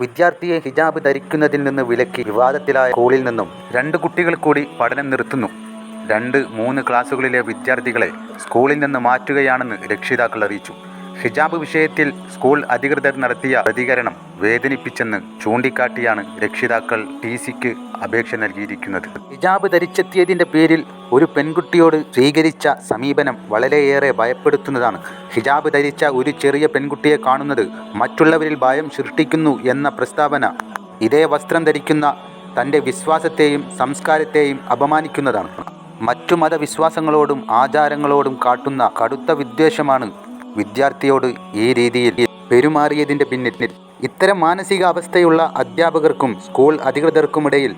വിദ്യാർത്ഥിയെ ഹിജാബ് ധരിക്കുന്നതിൽ നിന്ന് വിലക്കി വിവാദത്തിലായ സ്കൂളിൽ നിന്നും രണ്ട് കുട്ടികൾ കൂടി പഠനം നിർത്തുന്നു. രണ്ട് മൂന്ന് ക്ലാസ്സുകളിലെ വിദ്യാർത്ഥികളെ സ്കൂളിൽ നിന്ന് മാറ്റുകയാണെന്ന് രക്ഷിതാക്കൾ അറിയിച്ചു. ഹിജാബ് വിഷയത്തിൽ സ്കൂൾ അധികൃതർ നടത്തിയ പ്രതികരണം വേദനിപ്പിച്ചെന്ന് ചൂണ്ടിക്കാട്ടിയാണ് രക്ഷിതാക്കൾ ടി സിക്ക് അപേക്ഷ നൽകിയിരിക്കുന്നത്. ഹിജാബ് ധരിച്ചെത്തിയതിന്റെ പേരിൽ ഒരു പെൺകുട്ടിയോട് സ്വീകരിച്ച സമീപനം വളരെയേറെ ഭയപ്പെടുത്തുന്നതാണ്. ഹിജാബ് ധരിച്ച ഒരു ചെറിയ പെൺകുട്ടിയെ കാണുന്നത് മറ്റുള്ളവരിൽ ഭയം സൃഷ്ടിക്കുന്നു എന്ന പ്രസ്താവന ഇതേ വസ്ത്രം ധരിക്കുന്ന തന്റെ വിശ്വാസത്തെയും സംസ്കാരത്തെയും അപമാനിക്കുന്നതാണ്. മറ്റു മതവിശ്വാസങ്ങളോടും ആചാരങ്ങളോടും കാട്ടുന്ന കടുത്ത വിദ്വേഷമാണ് വിദ്യാർത്ഥിയോട് ഈ രീതിയിൽ പെരുമാറിയതിന്റെ പിന്നിൽ ഇത്തരം മാനസികാവസ്ഥയുള്ള അധ്യാപകർക്കും സ്കൂൾ അധികൃതർക്കുമിടയിൽ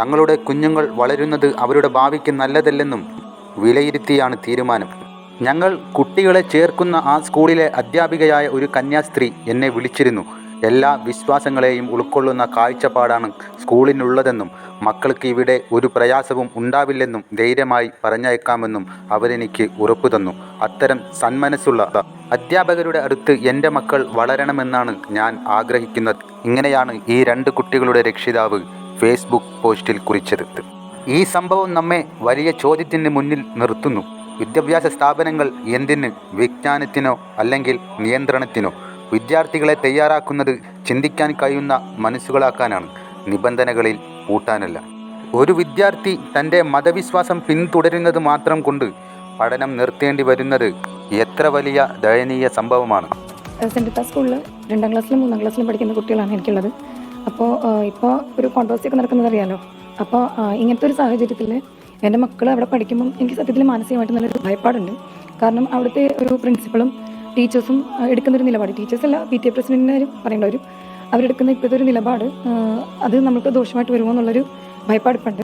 തങ്ങളുടെ കുഞ്ഞുങ്ങൾ വളരുന്നത് അവരുടെ ഭാവിക്ക് നല്ലതല്ലെന്നും വിലയിരുത്തിയാണ് തീരുമാനം. ഞങ്ങൾ കുട്ടികളെ ചേർക്കുന്ന ആ സ്കൂളിലെ അധ്യാപികയായ ഒരു കന്യാസ്ത്രീ എന്നെ വിളിച്ചിരുന്നു. എല്ലാ വിശ്വാസങ്ങളെയും ഉൾക്കൊള്ളുന്ന കാഴ്ചപ്പാടാണ് സ്കൂളിനുള്ളതെന്നും മക്കൾക്ക് ഇവിടെ ഒരു പ്രയാസവും ഉണ്ടാവില്ലെന്നും ധൈര്യമായി പറഞ്ഞയക്കാമെന്നും അവരെനിക്ക് ഉറപ്പു തന്നു. അത്തരം സന്മനസ്സുള്ള അധ്യാപകരുടെ അടുത്ത് എന്റെ മക്കൾ വളരണമെന്നാണ് ഞാൻ ആഗ്രഹിക്കുന്നത്. ഇങ്ങനെയാണ് ഈ രണ്ട് കുട്ടികളുടെ രക്ഷിതാവ് ഫേസ്ബുക്ക് പോസ്റ്റിൽ കുറിച്ചത്. ഈ സംഭവം നമ്മെ വലിയ ചോദ്യത്തിന് മുന്നിൽ നിർത്തുന്നു. വിദ്യാഭ്യാസ സ്ഥാപനങ്ങൾ എന്തിന്? വിജ്ഞാനത്തിനോ അല്ലെങ്കിൽ നിയന്ത്രണത്തിനോ? വിദ്യാർത്ഥികളെ തയ്യാറാക്കുന്നത് ചിന്തിക്കാൻ കഴിയുന്ന മനസ്സുകളാക്കാനാണ്. നിബന്ധനകളിൽ കൂട്ടാനല്ല. ഒരു വിദ്യാർത്ഥി തന്റെ മതവിശ്വാസം പിന്തുടരുന്നത് മാത്രം കൊണ്ട് പഠനം നിർത്തേണ്ടി വരുന്നത് എത്ര വലിയ ദയനീയ സംഭവമാണ്. സെന്റ് റിത്ത സ്കൂളിൽ രണ്ടാം ക്ലാസ്സിലും മൂന്നാം ക്ലാസ്സിലും പഠിക്കുന്ന കുട്ടികളാണ് എനിക്കുള്ളത്. അപ്പോൾ ഇപ്പോൾ ഒരു കോൺട്രവേഴ്സി ഒക്കെ നടക്കുന്നത് അറിയാലോ? അപ്പോൾ ഇങ്ങനത്തെ ഒരു സാഹചര്യത്തിൽ എന്റെ മക്കൾ അവിടെ പഠിക്കുമ്പം എനിക്ക് സത്യത്തിൽ മാനസികമായിട്ട് നല്ലൊരു ഭയപ്പാടുണ്ട്. കാരണം അവിടുത്തെ ഒരു പ്രിൻസിപ്പളും ടീച്ചേഴ്സും എടുക്കുന്നൊരു നിലപാട്. ടീച്ചേഴ്സ് അല്ല പി ടി എ പ്രസിഡന്റിനാരും പറയേണ്ടവരും അവരെടുക്കുന്ന ഇപ്പോഴത്തെ ഒരു നിലപാട് അത് നമുക്ക് ദോഷമായിട്ട് വരുമോ എന്നുള്ളൊരു ഭയപ്പാടിപ്പുണ്ട്.